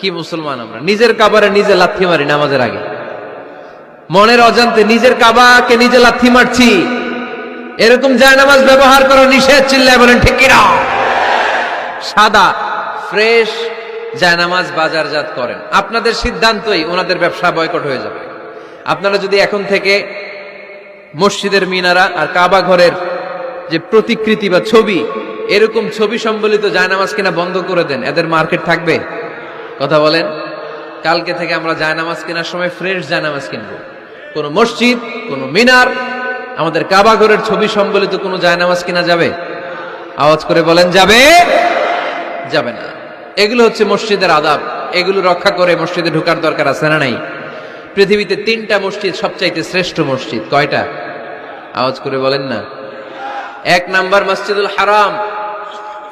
কি মুসলমান আমরা? নিজের কাবারে নিজে লাথি মারি নামাজের আগে। মনের অজান্তে নিজের কাবাকে নিজে লাথি মারছি। এরকম জায়নামাজ ব্যবহার করা নিষেধ, চিল্লায় বলেন, ঠিক কিনা? সাদা, ফ্রেশ জায়নামাজ বাজারজাত করেন। আপনাদের সিদ্ধান্তই ওনাদের ব্যবসা বয়কট হয়ে যাবে। আপনারা যদি এখন থেকে মসজিদের মিনারা আর কাবা ঘরের যে প্রতিকৃতি বা ছবি, এরকম ছবি সম্বলিত জায়নামাজ কিনা বন্ধ করে দেন, এদের মার্কেট থাকবে? কথা বলেন, কালকে থেকে আমরা জায়নামাজ কেনার সময় ফ্রেশ জায়নামাজ কিনবো। কোন মসজিদ, কোন মিনার, আমাদের কাবাঘরের ছবি সম্বলিত কোনো জায়নামাজ কিনা যাবে? আওয়াজ করে বলেন, যাবে? যাবে না। এগুলো হচ্ছে মসজিদের আদাব। এগুলো রক্ষা করে মসজিদে ঢোকার দরকার আছে না নাই? পৃথিবীতে তিনটা মসজিদ সবচাইতে শ্রেষ্ঠ মসজিদ, কয়টা? আওয়াজ করে বলেন না। এক নাম্বার মসজিদুল হারাম।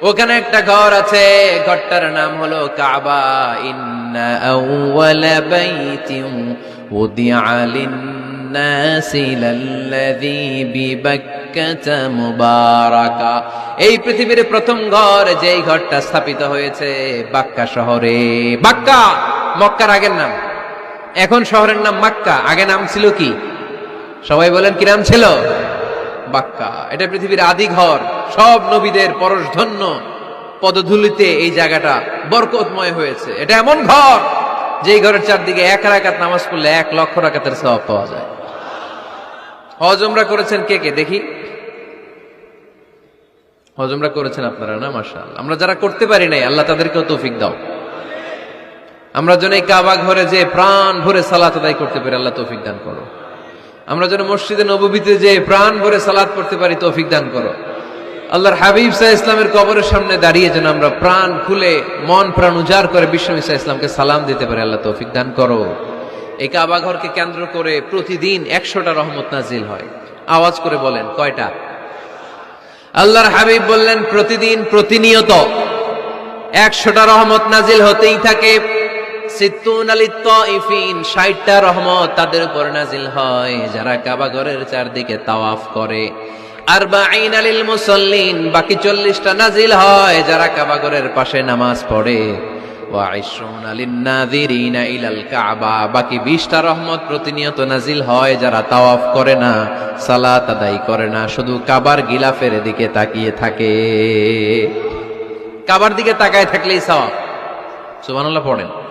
ওখানে একটা ঘর আছে, ঘরটার নাম হলো কাবা। ইন্না এই পৃথিবীর প্রথম ঘর, যেই ঘরটা স্থাপিত হয়েছে বাক্কা শহরে। বাক্কা! মক্কার আগের নাম। এখন শহরের নাম মাক্কা। আগে নাম ছিল কি? সবাই বলেন কি নাম ছিল? বাক্কা এটা পৃথিবীর আদি ঘর। সব নবীদের পরশধন্য পদধূলিতে এই জায়গাটা বরকতময় হয়েছে। এটা এমন ঘর যে ঘরের চারদিকে এক রাকাত নামাজ পড়লে এক লক্ষ রাকাতের সওয়াব পাওয়া যায়। হজমরা করেছেন কে কে? দেখি। হজমরা করেছেন আপনারা না? মাশাল আমরা যারা করতে পারি নাই, আল্লাহ তাদেরকেও তৌফিক দাও। আমরা যেন এই কাবা ঘরে যে প্রাণ ভরে সালাত আদায় করতে পারি, আল্লাহ তৌফিক দান করো। আমরা যেন মসজিদে নবীতে যে প্রাণ ভরে সালাদ পড়তে পারি, তৌফিক দান করো। আল্লাহর হাবিব সাহ ইসলামের কবরের সামনে দাঁড়িয়ে যেন আমরা প্রাণ খুলে, মন প্রাণ উজাড় করে বিশ্ব ইসা ইসলামকে সালাম দিতে পারি, আল্লাহ তৌফিক দান করো। এই কাবা ঘরকে কেন্দ্র করে প্রতিদিন একশোটা রহমত নাজিল হয়। আওয়াজ করে বলেন, কয়টা? আল্লাহর হাবিব বললেন, প্রতিদিন প্রতিনিয়ত একশোটা রহমত নাজিল হতেই থাকে। ষাটটা রহমত তাদের উপর নাজিল হয়, যারা কাবা ঘরের চারদিকে তাওয়াফ করে। আর বাইন আলিল মুসল্লিন, বাকি চল্লিশটা নাজিল হয়, যারা কাবা ঘরের পাশে নামাজ পড়ে। বাকি বিশটা রহমত প্রতিনিয়ত নাজিল হয়, যারা তাওয়াফ করে না, সালাত আদায় করে না, শুধু কাবার গিলাফের দিকে তাকিয়ে থাকে। কাবার দিকে তাকায় থাকলেই সওয়াব। সুবহানাল্লাহ, পড়েন।